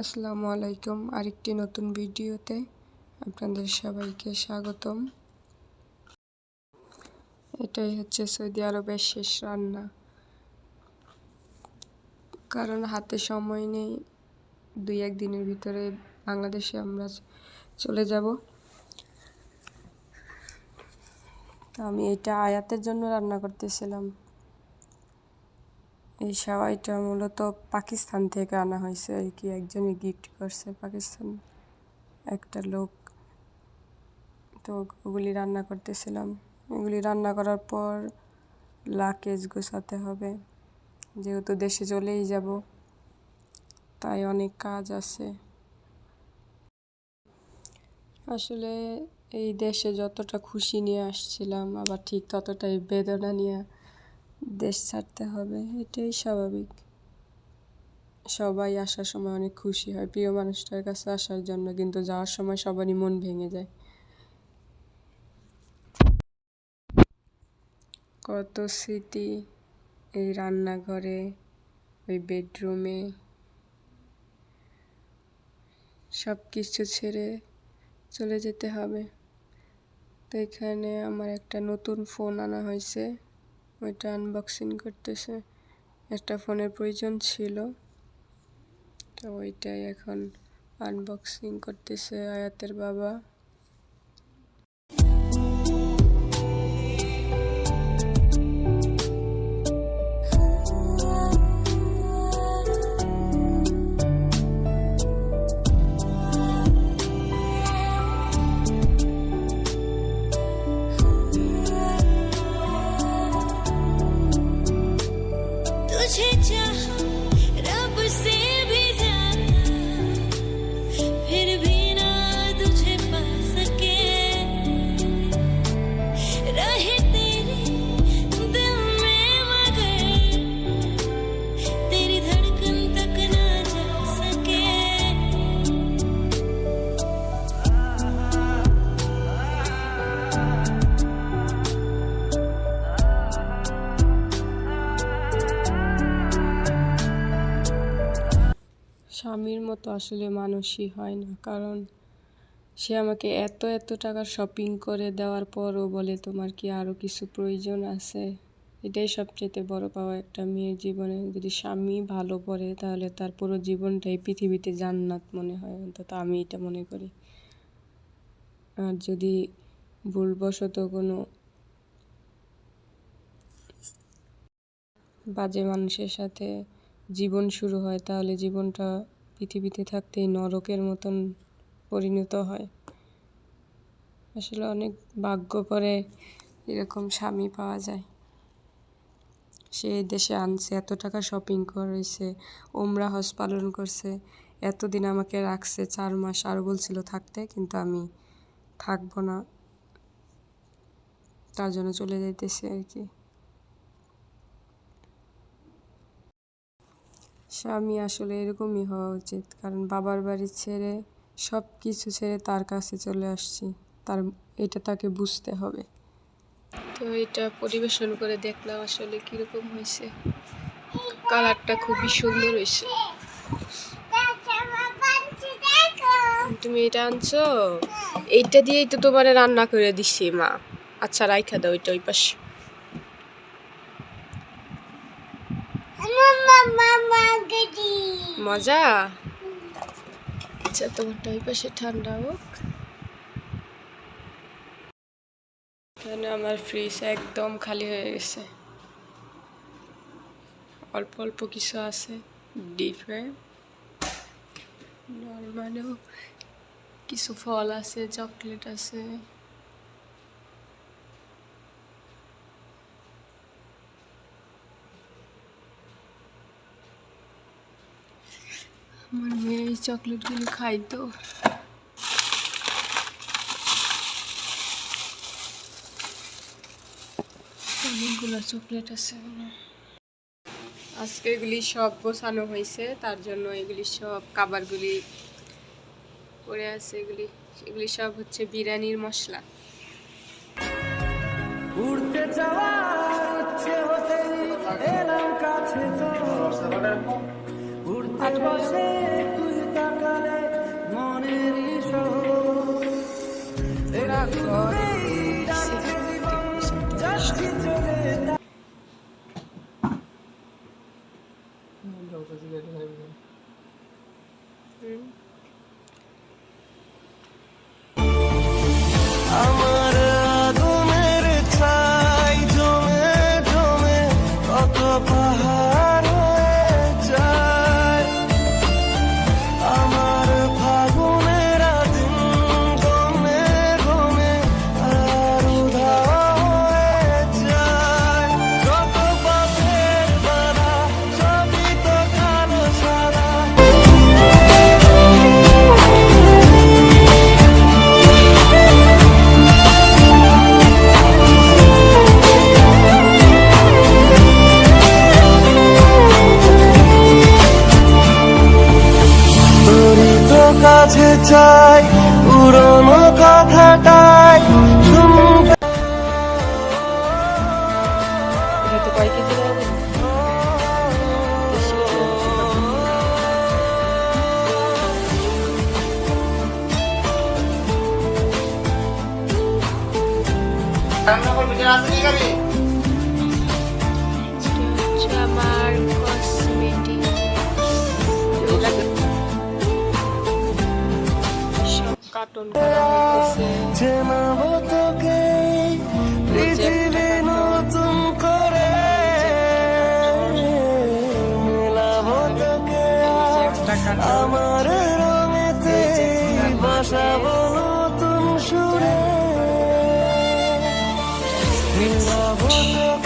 আসসালামু আলাইকুম। আরেকটি নতুন ভিডিওতে আপনাদের সবাইকে স্বাগতম। এটাই হচ্ছে সৌদি আরবের শেষ রান্না। কারণ হাতে সময় নেই, দুই এক দিনের ভিতরে বাংলাদেশে আমরা চলে যাব। তো আমি এটা আয়াতের জন্য রান্না করতেছিলাম। এই সাওয়াইটা মূলত পাকিস্তান থেকে আনা হয়েছে আর কি। একজনই গিফট করছে পাকিস্তান। একটা লোক। তো ওগুলি রান্না করতেছিলাম। এগুলি রান্না করার পর লাকেজ গোছাতে হবে। যেহেতু দেশে চলেই যাব, তাই অনেক কাজ আছে। আসলে এই দেশে যতটা খুশি নিয়ে আসছিলাম, আবার ঠিক ততটাই বেদনা নিয়ে দেশ ছাড়তে হবে, এটাই স্বাভাবিক। সবাই আসার সময় অনেক খুশি হয়, প্রিয় মানুষটার কাছে আসার জন্য, কিন্তু যাওয়ার সময় সবারই মন ভেঙে যায়। কত স্মৃতি এই রান্নাঘরে, ওই বেডরুমে। সব কিছু ছেড়ে চলে যেতে হবে। তো এখানে আমার একটা নতুন ফোন আনা হয়েছে। ওইটা আনবক্সিং করতেছে। একটা ফোনের প্রয়োজন ছিল। তো ওইটাই এখন আনবক্সিং করতেছে আয়াতের বাবা। মতো আসলে মানুষই হয় না। কারণ সে আমাকে এত এত টাকার শপিং করে দেওয়ার পরও বলে, তোমার কি আরও কিছু প্রয়োজন আছে? এটাই সবচেয়ে বড় পাওয়া একটা মেয়ের জীবনে। যদি স্বামী ভালো পড়ে, তাহলে তার পুরো জীবনটাই পৃথিবীতে জান্নাত মনে হয়। অন্তত আমি এটা মনে করি। আর যদি ভুলবশত কোনো বাজে মানুষের সাথে জীবন শুরু হয়, তাহলে জীবনটা পৃথিবীতে থাকতেই নরকের মতন পরিণত হয়। আসলে অনেক ভাগ্য করে এরকম স্বামী পাওয়া যায়। সে দেশে আনছে, এত টাকা শপিং করেছে ওমরা হজ পালন করছে, এতদিন আমাকে রাখছে, চার মাস আরও বলছিল থাকতে, কিন্তু আমি থাকব না। তার জন্য চলে যাইতেছি আর কি। স্বামী আসলে এরকমই হওয়া উচিত। কারণ বাবার বাড়ি ছেড়ে সব কিছু ছেড়ে তার কাছে চলে আসছি তার এটা তাকে বুঝতে হবে। তো এটা পরিবেশন করে দেখলাম আসলে কীরকম হয়েছে। কালারটা খুবই সুন্দর হয়েছে। তুমি এটা আনছো? এইটা দিয়েই তো তোমার রান্না করে দিছি মা। আচ্ছা রাইখা দাও এটা ওই পাশে। মজা? আচ্ছা তোমারটা ওই পাশে ঠান্ডা হোক। এখানে আমার ফ্রিজ একদম খালি হয়ে গেছে। অল্প অল্প কিছু আছে ডিপে নর্মালেও কিছু ফল আছে চকলেট আছে। আমার মেয়ে এই চকলেটগুলো খাই তো। অনেকগুলো চকলেট আছে। আজকে এগুলি সব গোছানো হয়েছে, তার জন্য এগুলি সব খাবারগুলি পড়ে আছে এগুলি। এগুলি সব হচ্ছে বিরিয়ানির মশলা। উড়তে যাওয়া উড়তে বসে Yeah, রান্নাঘর ভিতরে আছে কি গাড়ি আমার কসমেটিক আমার রঙেতে বাসাবো নতুন সুরে। 你把我的